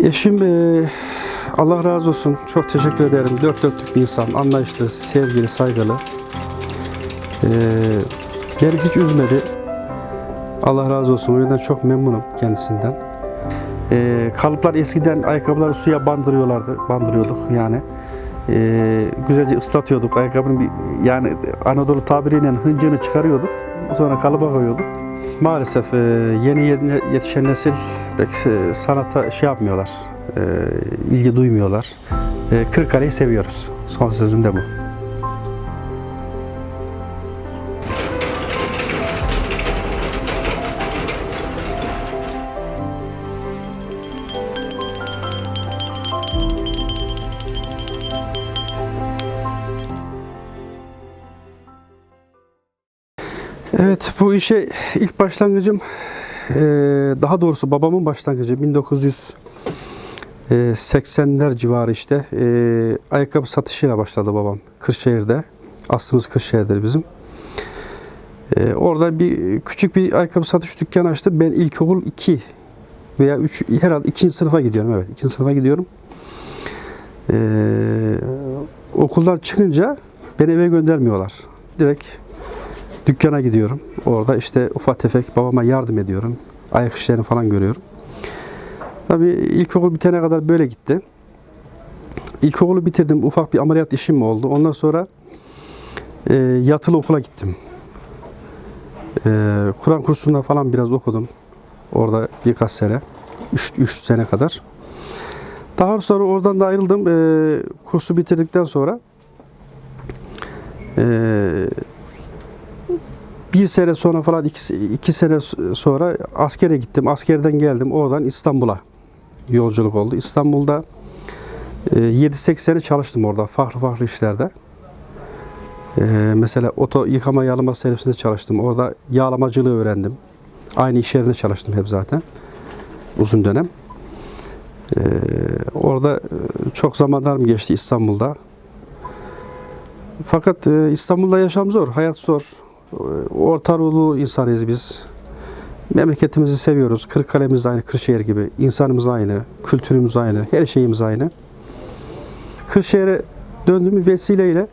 Eşim Allah razı olsun çok teşekkür ederim. Dört dörtlük bir insan, anlayışlı, sevgili, saygılı. E, beni hiç üzmedi. Allah razı olsun. O yüzden çok memnunum kendisinden. E, kalıplar eskiden ayakkabıları suya bandırıyorlardı, bandırıyorduk yani. E, güzelce ıslatıyorduk. Ayakkabının bir, yani Anadolu tabiriyle hıncını çıkarıyorduk. Sonra kalıba koyuyorduk. Maalesef e, yeni yeni yetişen nesil pek e, sanata şey yapmıyorlar, e, ilgi duymuyorlar. E, Kırıkkale'yi seviyoruz. Son sözüm de bu. Bu işe ilk başlangıcım eee, daha doğrusu babamın başlangıcı 1980'ler civarı işte eee, ayakkabı satışıyla başladı babam Kırşehir'de. Aslımız Kırşehir'dir bizim. Eee, orada bir küçük bir ayakkabı satış dükkanı açtı. Ben ilkokul 2 veya 3 herhalde 2. sınıfa gidiyorum evet 2. sınıfa gidiyorum. Eee, okuldan çıkınca beni eve göndermiyorlar. Direkt dükkana gidiyorum. Orada işte ufak tefek babama yardım ediyorum. Ayak işlerini falan görüyorum. Tabii ilkokul bitene kadar böyle gitti. İlkokulu bitirdim. Ufak bir ameliyat işim oldu. Ondan sonra e, yatılı okula gittim. E, Kur'an kursunda falan biraz okudum. Orada birkaç sene. 3 sene kadar. Daha sonra oradan da ayrıldım. E, kursu bitirdikten sonra e, bir sene sonra falan iki, iki sene sonra askere gittim. Askerden geldim. Oradan İstanbul'a yolculuk oldu. İstanbul'da e, 7-8 sene çalıştım orada farklı farklı işlerde. E, mesela oto yıkama yağlama servisinde çalıştım. Orada yağlamacılığı öğrendim. Aynı iş yerinde çalıştım hep zaten. Uzun dönem. E, orada e, çok zamanlarım geçti İstanbul'da. Fakat e, İstanbul'da yaşam zor, hayat zor. Orta Anadolu insanıyız biz. Memleketimizi seviyoruz. Kırıkkale'miz aynı, Kırşehir gibi. İnsanımız aynı, kültürümüz aynı, her şeyimiz aynı. Kırşehir'e döndüğüm vesileyle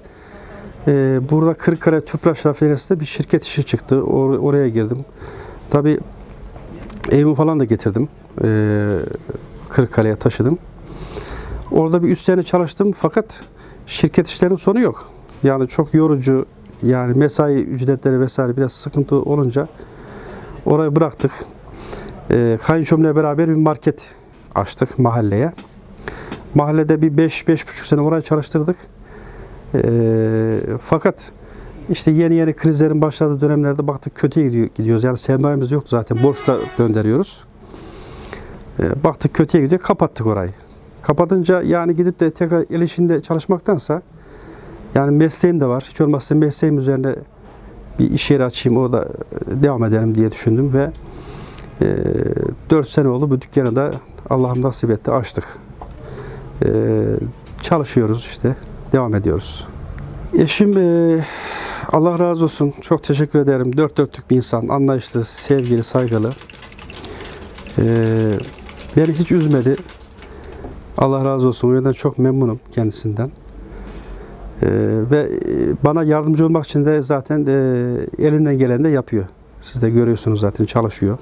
e, burada Kırıkkale Tüpraş Rafinerisi'nde bir şirket işi çıktı. Or- oraya girdim. Tabii evimi falan da getirdim. E, Kırıkkale'ye taşıdım. Orada bir 3 sene çalıştım fakat şirket işlerinin sonu yok. Yani çok yorucu, yani mesai ücretleri vesaire biraz sıkıntı olunca orayı bıraktık. E, kayınçomla beraber bir market açtık mahalleye. Mahallede bir 5-5,5 sene orayı çalıştırdık. E, fakat işte yeni yeni krizlerin başladığı dönemlerde baktık kötüye gidiyor, gidiyoruz. Yani sermayemiz yoktu zaten. Borçla döndürüyoruz. E, baktık kötüye gidiyor. Kapattık orayı. Kapatınca yani gidip de tekrar el işinde çalışmaktansa yani mesleğim de var. Hiç olmazsa mesleğim üzerine bir iş yeri açayım, orada devam edelim diye düşündüm ve e, 4 sene oldu bu dükkanı da Allah'ım nasip etti açtık. E, çalışıyoruz işte, devam ediyoruz. Eşim e, Allah razı olsun, çok teşekkür ederim. Dört dörtlük bir insan, anlayışlı, sevgili, saygılı. E, beni hiç üzmedi. Allah razı olsun. O yüzden çok memnunum kendisinden. Ee, ve e, bana yardımcı olmak için de zaten e, elinden gelen de yapıyor. Siz de görüyorsunuz zaten çalışıyor.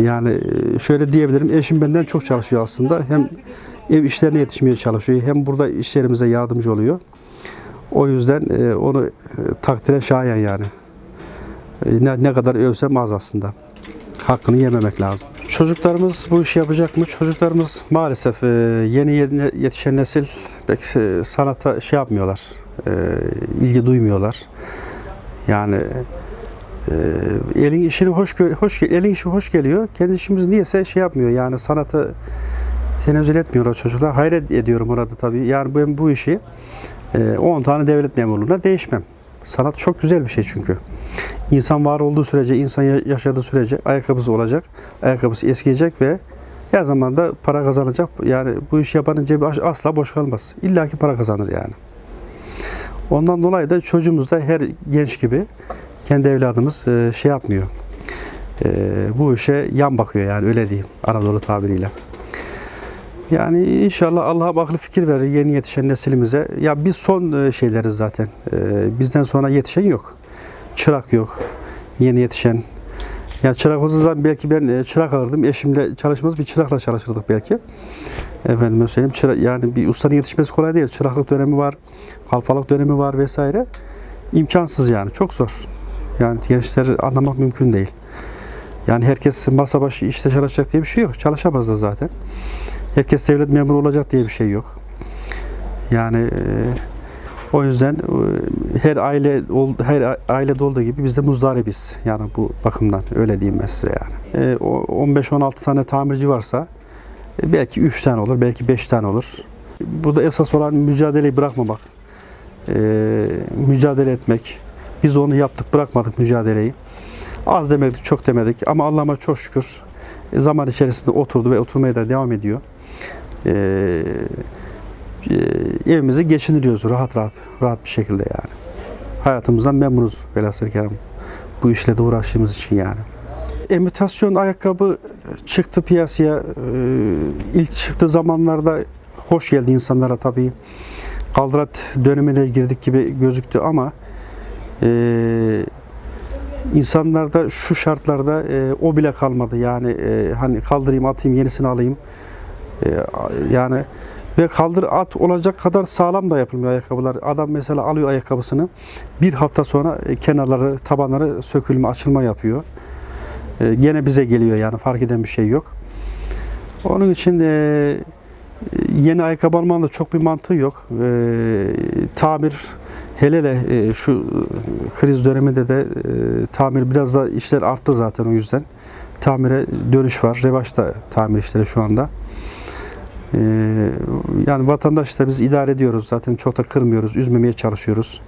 Yani e, şöyle diyebilirim, eşim benden çok çalışıyor aslında. Hem ev işlerine yetişmeye çalışıyor, hem burada işlerimize yardımcı oluyor. O yüzden onu takdire şayan yani. Ne kadar övsem az aslında. Hakkını yememek lazım. Çocuklarımız bu işi yapacak mı? Çocuklarımız maalesef e, yeni yetişen nesil pek sanata şey yapmıyorlar, e, ilgi duymuyorlar. Yani e, elin işini hoş hoş elin işi hoş geliyor. Kendi işimiz niyeyse şey yapmıyor. Yani sanata tenezzül etmiyorlar çocuklar. Hayret ediyorum orada tabii. Yani ben bu işi e, 10 tane devlet memurluğuna değişmem. Sanat çok güzel bir şey çünkü. İnsan var olduğu sürece, insan ya- yaşadığı sürece ayakkabısı olacak, ayakkabısı eskiyecek ve her zaman da para kazanacak. Yani bu iş yapanın cebi as- asla boş kalmaz. İlla ki para kazanır yani. Ondan dolayı da çocuğumuz da her genç gibi kendi evladımız e, şey yapmıyor. E, bu işe yan bakıyor yani öyle diyeyim Anadolu tabiriyle. Yani inşallah Allah'ım aklı fikir verir yeni yetişen neslimize. Ya biz son e, şeyleriz zaten. Bizden sonra yetişen yok. Çırak yok. Yeni yetişen. Ya çırak zaten belki ben e, çırak alırdım. Eşimle çalışmaz bir çırakla çalışırdık belki. Efendim söyleyeyim. Çırak, yani bir ustanın yetişmesi kolay değil. Çıraklık dönemi var. Kalfalık dönemi var vesaire. İmkansız yani. Çok zor. Yani gençleri anlamak mümkün değil. Yani herkes masa başı işte çalışacak diye bir şey yok. Çalışamaz da zaten. Herkes devlet memuru olacak diye bir şey yok. Yani e, o yüzden e, her aile her ailede olduğu gibi biz de muzdaribiz. Yani bu bakımdan öyle diyeyim ben size yani. E, o 15-16 tane tamirci varsa e, belki 3 tane olur, belki 5 tane olur. Bu da esas olan mücadeleyi bırakmamak. E, mücadele etmek. Biz onu yaptık, bırakmadık mücadeleyi. Az demedik, çok demedik ama Allah'ıma çok şükür e, zaman içerisinde oturdu ve oturmaya da devam ediyor. Ee, e, evimizi geçindiriyoruz rahat rahat, rahat bir şekilde yani. Hayatımızdan memnunuz velhasıl kelam. Bu işle de uğraştığımız için yani. Imitasyon ayakkabı çıktı piyasaya. Ee, ilk çıktığı zamanlarda hoş geldi insanlara tabii. Kaldırat dönemine girdik gibi gözüktü ama e, insanlarda şu şartlarda e, o bile kalmadı. Yani e, hani kaldırayım atayım yenisini alayım. E, yani ve kaldır at olacak kadar sağlam da yapılmıyor ayakkabılar. Adam mesela alıyor ayakkabısını bir hafta sonra e, kenarları tabanları sökülme açılma yapıyor. E, gene bize geliyor yani fark eden bir şey yok. Onun için e, yeni ayakkabı almanın da çok bir mantığı yok. E, tamir hele hele e, şu kriz döneminde de e, tamir biraz da işler arttı zaten o yüzden. Tamire dönüş var. Revaçta tamir işleri şu anda. E, yani vatandaş da biz idare ediyoruz. Zaten çok da kırmıyoruz. Üzmemeye çalışıyoruz.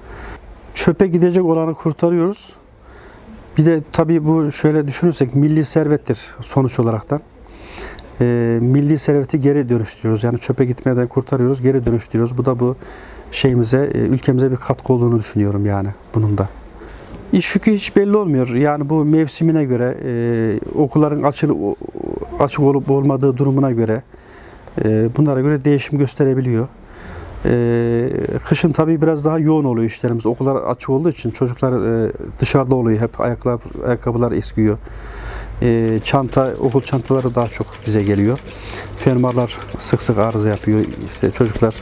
Çöpe gidecek olanı kurtarıyoruz. Bir de tabii bu şöyle düşünürsek milli servettir sonuç olaraktan e, milli serveti geri dönüştürüyoruz. Yani çöpe gitmeden kurtarıyoruz, geri dönüştürüyoruz. Bu da bu şeyimize, e, ülkemize bir katkı olduğunu düşünüyorum yani bunun da. İş yükü hiç belli olmuyor. Yani bu mevsimine göre, e, okulların açıl, açık olup olmadığı durumuna göre, bunlara göre değişim gösterebiliyor. E, kışın tabii biraz daha yoğun oluyor işlerimiz. Okullar açık olduğu için çocuklar e, dışarıda oluyor. Hep ayaklar, ayakkabılar eskiyor. E, çanta, okul çantaları daha çok bize geliyor. Fermuarlar sık sık arıza yapıyor. İşte çocuklar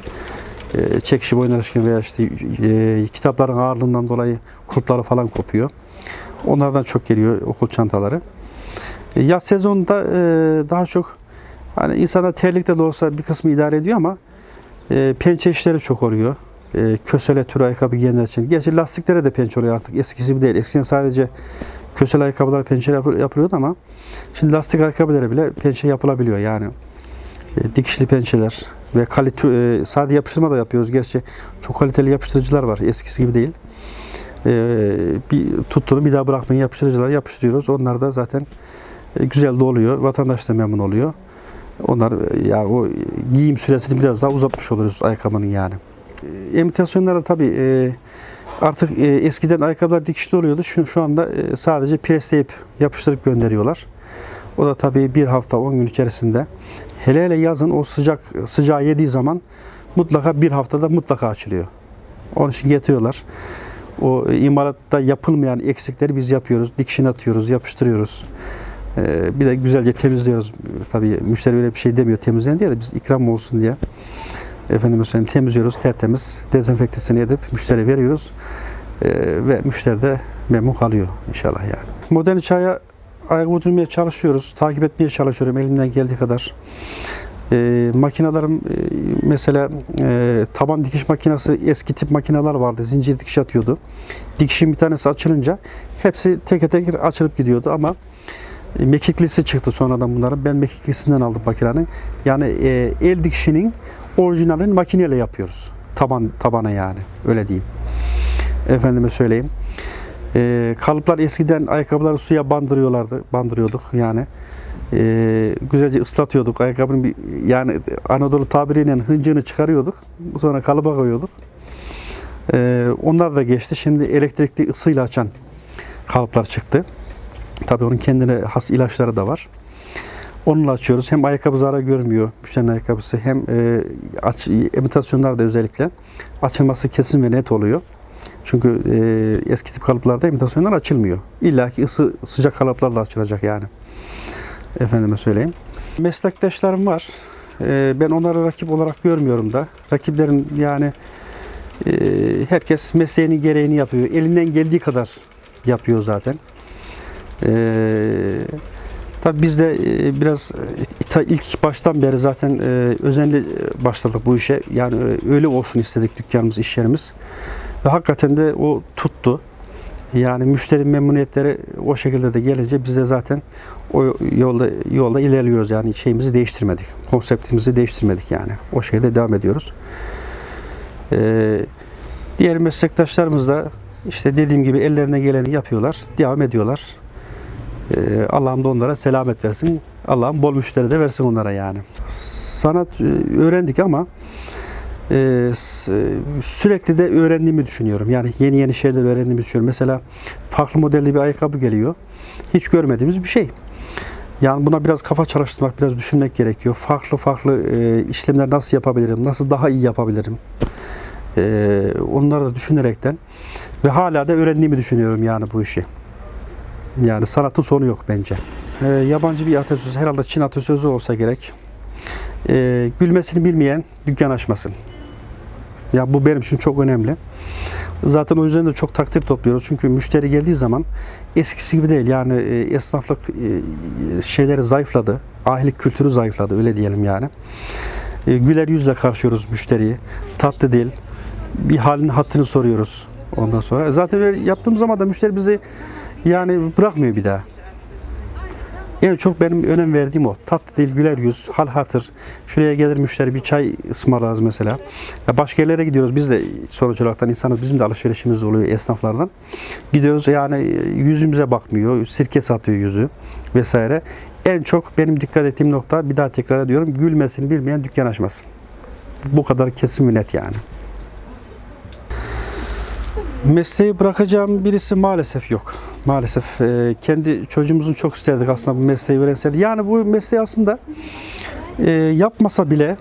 e, çekişip oynarken veya işte e, kitapların ağırlığından dolayı kulpları falan kopuyor. Onlardan çok geliyor okul çantaları. E, yaz sezonunda daha çok hani insana terlikte de olsa bir kısmı idare ediyor ama e, pençe işleri çok oluyor. E, kösele tür ayakkabı giyenler için. Gerçi lastiklere de pençe oluyor artık. Eskisi gibi değil. Eskiden sadece kösele ayakkabılar pençe yapı- yapılıyordu ama şimdi lastik ayakkabılara bile pençe yapılabiliyor yani. E, dikişli pençeler ve kalite e, sade yapıştırma da yapıyoruz. Gerçi çok kaliteli yapıştırıcılar var. Eskisi gibi değil. E, bir tuttuğunu bir daha bırakmayın yapıştırıcılar yapıştırıyoruz. Onlar da zaten e, güzel de oluyor. Vatandaş da memnun oluyor. Onlar e, yani o giyim süresini biraz daha uzatmış oluyoruz ayakkabının yani. E, imitasyonlarda tabii e, artık e, eskiden ayakkabılar dikişli oluyordu. Şu, şu anda e, sadece presleyip yapıştırıp gönderiyorlar. O da tabii bir hafta 10 gün içerisinde hele hele yazın o sıcak sıcağı yediği zaman mutlaka bir haftada mutlaka açılıyor. Onun için getiriyorlar. O e, imalatta yapılmayan eksikleri biz yapıyoruz. Dikişini atıyoruz, yapıştırıyoruz. Ee, bir de güzelce temizliyoruz. Tabii müşteri öyle bir şey demiyor temizleyin diye de biz ikram olsun diye. Efendim mesela temizliyoruz tertemiz. Dezenfektasını edip müşteriye veriyoruz. Ee, ve müşteri de memnun kalıyor inşallah yani. Modern çaya ayak uydurmaya çalışıyoruz. Takip etmeye çalışıyorum elimden geldiği kadar. Ee, makinalarım e, mesela e, taban dikiş makinesi eski tip makineler vardı. Zincir dikiş atıyordu. Dikişin bir tanesi açılınca hepsi teker teker açılıp gidiyordu ama e, mekiklisi çıktı sonradan bunların. Ben mekiklisinden aldım makinenin. Yani e, el dikişinin orijinalini makineyle yapıyoruz. Taban tabana yani. Öyle diyeyim. Efendime söyleyeyim. E, kalıplar eskiden ayakkabıları suya bandırıyorlardı. Bandırıyorduk yani. E, güzelce ıslatıyorduk. Ayakkabının bir, yani Anadolu tabiriyle hıncını çıkarıyorduk. Sonra kalıba koyuyorduk. E, onlar da geçti. Şimdi elektrikli ısıyla açan kalıplar çıktı. Tabii onun kendine has ilaçları da var. Onunla açıyoruz. Hem ayakkabı zarar görmüyor müşterinin ayakkabısı hem e, aç, imitasyonlarda özellikle açılması kesin ve net oluyor. Çünkü e, eski tip kalıplarda imitasyonlar açılmıyor. İlla ki ısı, sıcak kalıplarla açılacak yani. Efendime söyleyeyim. Meslektaşlarım var. E, ben onları rakip olarak görmüyorum da. Rakiplerin yani e, herkes mesleğinin gereğini yapıyor. Elinden geldiği kadar yapıyor zaten. E, tabii biz de e, biraz e, ilk baştan beri zaten e, özenli başladık bu işe. Yani öyle olsun istedik dükkanımız, iş yerimiz. Ve hakikaten de o tuttu. Yani müşteri memnuniyetleri o şekilde de gelince biz de zaten o yolda yolda ilerliyoruz yani şeyimizi değiştirmedik. Konseptimizi değiştirmedik yani. O şekilde devam ediyoruz. Ee, diğer meslektaşlarımız da işte dediğim gibi ellerine geleni yapıyorlar, devam ediyorlar. Ee, Allah'ım da onlara selamet versin. Allah'ım bol müşteri de versin onlara yani. Sanat e, öğrendik ama e, s- sürekli de öğrendiğimi düşünüyorum. Yani yeni yeni şeyler öğrendiğimi düşünüyorum. Mesela farklı modelli bir ayakkabı geliyor. Hiç görmediğimiz bir şey. Yani buna biraz kafa çalıştırmak, biraz düşünmek gerekiyor. Farklı farklı e, işlemler nasıl yapabilirim, nasıl daha iyi yapabilirim. E, onları da düşünerekten ve hala da öğrendiğimi düşünüyorum yani bu işi. Yani sanatın sonu yok bence. E, yabancı bir atasözü, herhalde Çin atasözü olsa gerek. E, gülmesini bilmeyen dükkan açmasın. Ya bu benim için çok önemli. Zaten o yüzden de çok takdir topluyoruz. Çünkü müşteri geldiği zaman eskisi gibi değil. Yani e, esnaflık e, şeyleri zayıfladı. Ahilik kültürü zayıfladı öyle diyelim yani. E, güler yüzle karşılıyoruz müşteriyi. Tatlı değil. Bir halini hattını soruyoruz ondan sonra. Zaten öyle yaptığımız zaman da müşteri bizi yani bırakmıyor bir daha. En çok benim önem verdiğim o. Tatlı değil, güler yüz, hal hatır. Şuraya gelir müşteri bir çay ısmarlarız mesela. Ya başka yerlere gidiyoruz. Biz de sonuç olarak insanız. Bizim de alışverişimiz oluyor esnaflardan. Gidiyoruz yani yüzümüze bakmıyor. Sirke satıyor yüzü vesaire. En çok benim dikkat ettiğim nokta bir daha tekrar ediyorum. Gülmesini bilmeyen dükkan açmasın. Bu kadar kesin ve net yani. Mesleği bırakacağım birisi maalesef yok. Maalesef e, kendi çocuğumuzun çok isterdik aslında bu mesleği öğrenseydi. Yani bu mesleği aslında e, yapmasa bile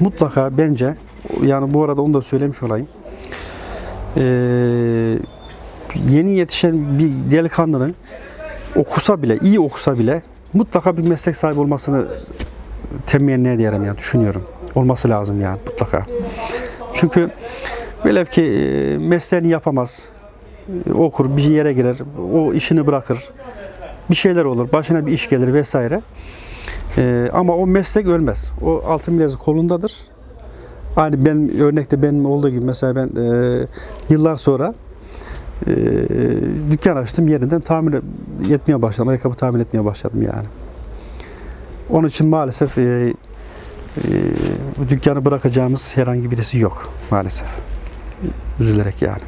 mutlaka bence yani bu arada onu da söylemiş olayım. E, yeni yetişen bir delikanlının okusa bile, iyi okusa bile mutlaka bir meslek sahibi olmasını temenni ederim yani düşünüyorum. Olması lazım yani mutlaka. Çünkü velev ki e, mesleğini yapamaz, okur, bir yere girer, o işini bırakır, bir şeyler olur, başına bir iş gelir vesaire. E, ama o meslek ölmez. O altın bilezik kolundadır. Aynı ben örnekte benim olduğu gibi mesela ben e, yıllar sonra e, dükkan açtım yerinden tamir etmeye başladım. Ayakkabı tamir etmeye başladım yani. Onun için maalesef e, e, dükkanı bırakacağımız herhangi birisi yok maalesef. Üzülerek yani.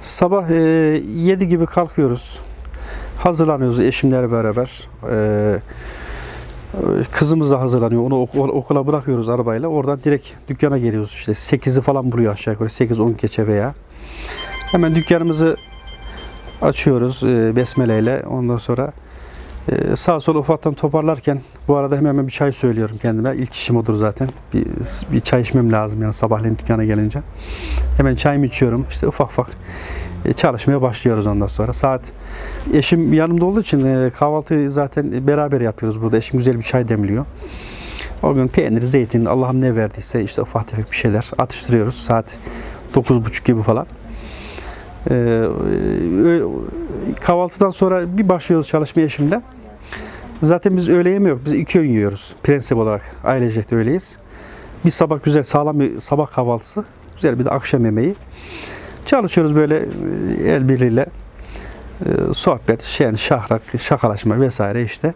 Sabah e, 7 gibi kalkıyoruz. Hazırlanıyoruz eşimlerle beraber. E, kızımız da hazırlanıyor. Onu ok- okula bırakıyoruz arabayla. Oradan direkt dükkana geliyoruz. İşte 8'i falan buluyor aşağı yukarı. 8-10 geçe veya. Hemen dükkanımızı açıyoruz e, besmeleyle. Ondan sonra e, sağ sol ufaktan toparlarken bu arada hemen hemen bir çay söylüyorum kendime. İlk işim odur zaten. Bir, bir çay içmem lazım yani sabahleyin dükkana gelince. Hemen çayımı içiyorum. İşte ufak ufak e, çalışmaya başlıyoruz ondan sonra. Saat eşim yanımda olduğu için e, kahvaltıyı zaten beraber yapıyoruz burada. Eşim güzel bir çay demliyor. O gün peynir, zeytin, Allah'ım ne verdiyse işte ufak tefek bir şeyler atıştırıyoruz. Saat 9.30 gibi falan. Ee, ö- kahvaltıdan sonra bir başlıyoruz çalışmaya eşimle. Zaten biz öğle yok. Biz iki öğün yiyoruz. Prensip olarak ailecek de öyleyiz. Bir sabah güzel sağlam bir sabah kahvaltısı. Güzel bir de akşam yemeği. Çalışıyoruz böyle e, el birliğiyle. E, sohbet, şen, şahrak, şakalaşma vesaire işte.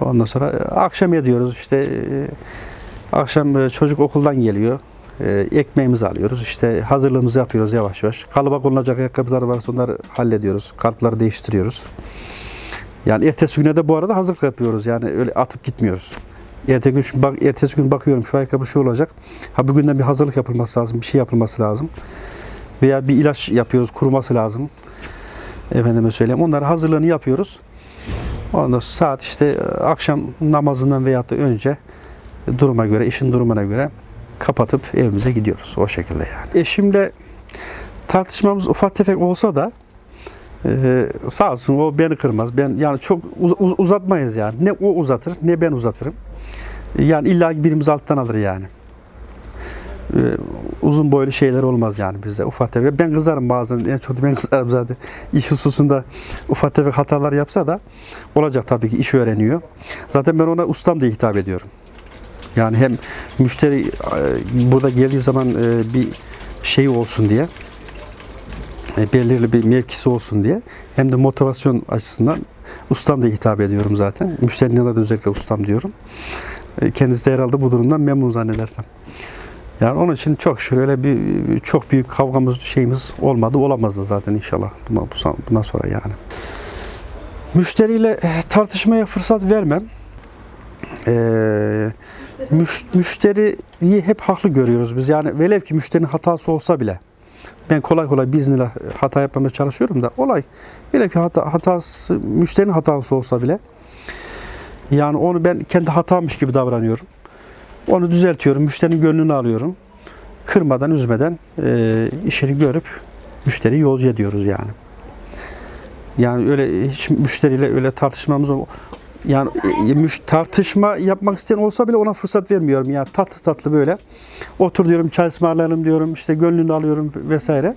Ondan sonra e, akşam ediyoruz işte e, akşam çocuk okuldan geliyor. Ekmeğimizi alıyoruz. İşte hazırlığımızı yapıyoruz yavaş yavaş. Kalıba konulacak ayakkabılar varsa onları hallediyoruz. Kalıpları değiştiriyoruz. Yani ertesi güne de bu arada hazırlık yapıyoruz. Yani öyle atıp gitmiyoruz. Ertesi gün, bak, ertesi gün bakıyorum şu ayakkabı şu olacak. Ha bugünden bir hazırlık yapılması lazım. Bir şey yapılması lazım. Veya bir ilaç yapıyoruz. Kuruması lazım. Efendime söyleyeyim. Onları hazırlığını yapıyoruz. Ondan saat işte e, akşam namazından veyahut da önce duruma göre, işin durumuna göre kapatıp evimize gidiyoruz. O şekilde yani. Eşimle tartışmamız ufak tefek olsa da e, sağ olsun o beni kırmaz. Ben yani çok uz- uz- uzatmayız yani. Ne o uzatır ne ben uzatırım. Yani illa birimiz alttan alır yani. E, uzun boylu şeyler olmaz yani bizde ufak tefek. Ben kızarım bazen. En çok ben kızarım zaten. İş hususunda ufak tefek hatalar yapsa da olacak tabii ki iş öğreniyor. Zaten ben ona ustam diye hitap ediyorum. Yani hem müşteri e, burada geldiği zaman e, bir şey olsun diye belirli bir mevkisi olsun diye hem de motivasyon açısından ustam diye hitap ediyorum zaten. Müşterinin yanında da özellikle ustam diyorum. E, Kendisi de herhalde bu durumdan memnun zannedersem. Yani onun için çok şükür bir çok büyük kavgamız şeyimiz olmadı. Olamaz da zaten inşallah bundan, bundan sonra yani. Müşteriyle eh, tartışmaya fırsat vermem. Ee, müş- müşteriyi hep haklı görüyoruz biz. Yani velev ki müşterinin hatası olsa bile ben kolay kolay biiznillah hata yapmamaya çalışıyorum da olay velev ki hata, hatası müşterinin hatası olsa bile yani onu ben kendi hatammış gibi davranıyorum. Onu düzeltiyorum. Müşterinin gönlünü alıyorum. Kırmadan, üzmeden e, işini görüp müşteriyi yolcu ediyoruz yani. Yani öyle hiç müşteriyle öyle tartışmamız yani e, müş- tartışma yapmak isteyen olsa bile ona fırsat vermiyorum. Yani tatlı tatlı böyle otur diyorum çay ısmarlayalım diyorum işte gönlünü alıyorum vesaire.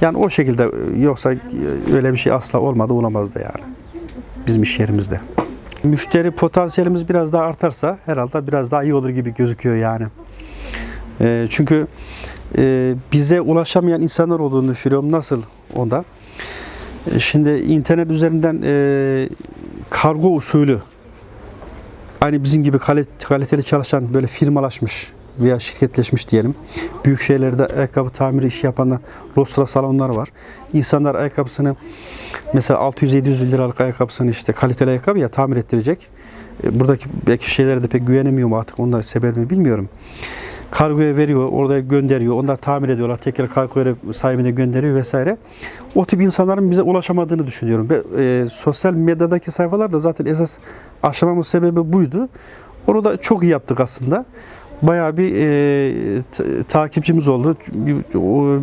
Yani o şekilde e, yoksa e, öyle bir şey asla olmadı olamaz da yani bizim iş yerimizde. Müşteri potansiyelimiz biraz daha artarsa herhalde biraz daha iyi olur gibi gözüküyor yani. E, çünkü e, bize ulaşamayan insanlar olduğunu düşünüyorum. Nasıl onda? E, Şimdi internet üzerinden e, kargo usulü aynı bizim gibi kaliteli çalışan böyle firmalaşmış veya şirketleşmiş diyelim. Büyük şehirlerde ayakkabı tamiri işi yapanlar, Lostra salonlar var. İnsanlar ayakkabısını mesela 600-700 liralık ayakkabısını işte kaliteli ayakkabı ya tamir ettirecek. E, Buradaki belki şeylere de pek güvenemiyorum artık. Onun da sebebini bilmiyorum. Kargoya veriyor, orada gönderiyor. Onlar tamir ediyorlar. Tekrar kargoya sahibine gönderiyor vesaire. O tip insanların bize ulaşamadığını düşünüyorum. Ve e, sosyal medyadaki sayfalar da zaten esas aşamamız sebebi buydu. Onu da çok iyi yaptık aslında. Bayağı bir e, takipçimiz oldu. O,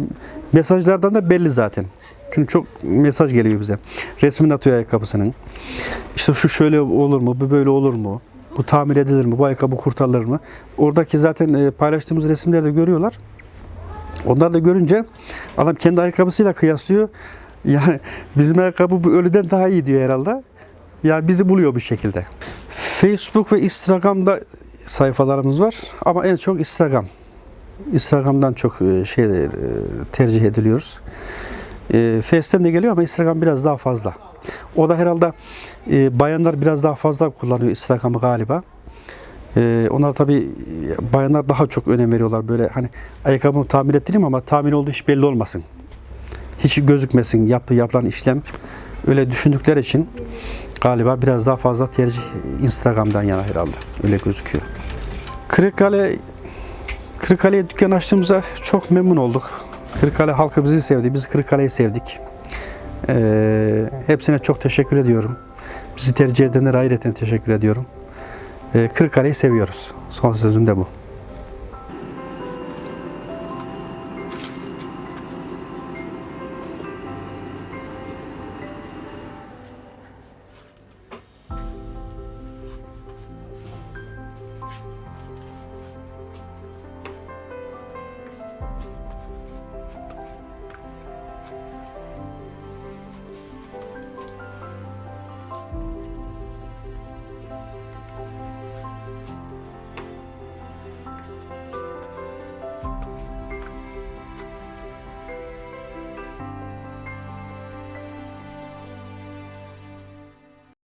mesajlardan da belli zaten. Çünkü çok mesaj geliyor bize. Resmini atıyor ayakkabısının. İşte şu şöyle olur mu, bu böyle olur mu? Bu tamir edilir mi? Bu ayakkabı kurtarılır mı? Oradaki zaten e, paylaştığımız resimlerde görüyorlar. Onlar da görünce adam kendi ayakkabısıyla kıyaslıyor. Yani bizim ayakkabı bu ölüden daha iyi diyor herhalde. Yani bizi buluyor bir şekilde. Facebook ve Instagram'da sayfalarımız var ama en çok Instagram. Instagram'dan çok şey tercih ediliyoruz. Face'ten de geliyor ama Instagram biraz daha fazla. O da herhalde e, bayanlar biraz daha fazla kullanıyor Instagram'ı galiba. E, onlar tabi bayanlar daha çok önem veriyorlar. Böyle hani ayakkabımı tamir ettireyim ama tamir olduğu hiç belli olmasın. Hiç gözükmesin yaptığı yapılan işlem. Öyle düşündükleri için galiba biraz daha fazla tercih Instagram'dan yana herhalde. Öyle gözüküyor. Kırıkkale Kırıkkale'ye dükkan açtığımızda çok memnun olduk. Kırıkkale halkı bizi sevdi. Biz Kırıkkale'yi sevdik. Ee, hepsine çok teşekkür ediyorum. Bizi tercih edenlere ayrıca teşekkür ediyorum. Ee, Kırıkkale'yi seviyoruz. Son sözüm de bu.